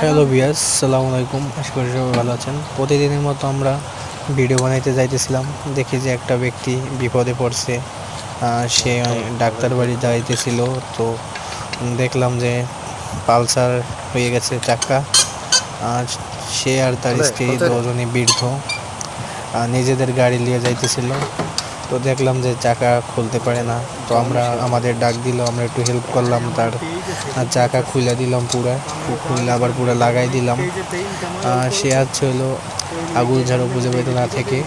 Hello বিয়াস সালামু আলাইকুম। আশা করি সবাই ভালো আছেন। প্রতিদিনের মতো আমরা ভিডিও বানাইতে যাইতেছিলাম। দেখি যে একটা ব্যক্তি বিপদে পড়ছে। সে ডাক্তার বাড়ি যাইতেছিল। তো দেখলাম যে পালসার হয়ে গেছে আর সে আর তার স্ত্রী দুজনই বৃদ্ধ। নিজেদের গাড়ি নিয়ে যাইতেছিল। তো দেখলাম যে চাকা খুলতে পারে না। তো আমরা আমাদের ডাক দিল, আমরা একটু হেল্প করলাম, তার চাকা খুলে দিলাম পুরা খুলে আবার পুরো লাগাই দিলাম। সে আছে হলো আগুল ঝাড়ু বুঝে পেতে না থেকে।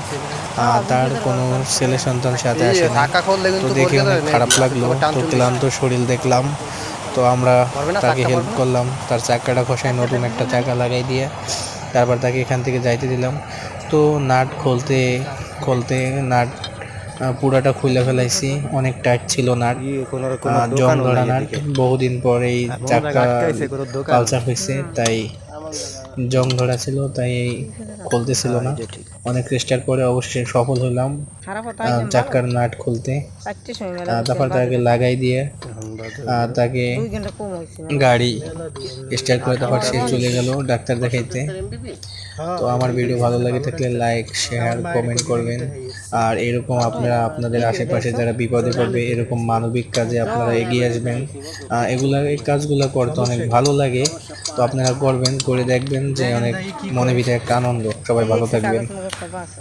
তার কোনো ছেলে সন্তান সাথে আসে না তো দেখে অনেক খারাপ লাগল। তো ক্লান্ত শরীর দেখলাম। তো আমরা তাকে হেল্প করলাম। তার চাকাটা খসায় নতুন একটা চাকা লাগাই দিয়ে তারপর তাকে এখান থেকে যাইতে দিলাম। তো নাট খুলতে খুলতে নাট পুরাটা খুলে ফেলাইছি। অনেক টাইট ছিল নাট জং ধরা নাট বহুদিন পরে এই চাকা পালচার হয়েছে তাই জং ধরা ছিল তাই এই খুলতেছিল না। অনেক চেষ্টার পরে অবশ্যই সফল হলাম। আহ, চাকার নাট খুলতে। তারপর তাকে লাগাই দিয়ে তাকে দুই ঘণ্টা কম হয়েছে। গাড়ি স্টার্ট করে তারপর সে চলে গেল ডাক্তার দেখাইতে। তো আমার ভিডিও ভালো লাগে থাকলে লাইক শেয়ার কমেন্ট করবেন। আর এরকম আপনারা আপনাদের আশেপাশে যারা বিপদে পড়বে এরকম মানবিক কাজে আপনারা এগিয়ে আসবেন। এগুলা এই কাজগুলো করতে অনেক ভালো লাগে। তো আপনারা করবেন করে দেখবেন যে অনেক মনে ভিতরে একটা আনন্দ। সবাই ভালো থাকবেন।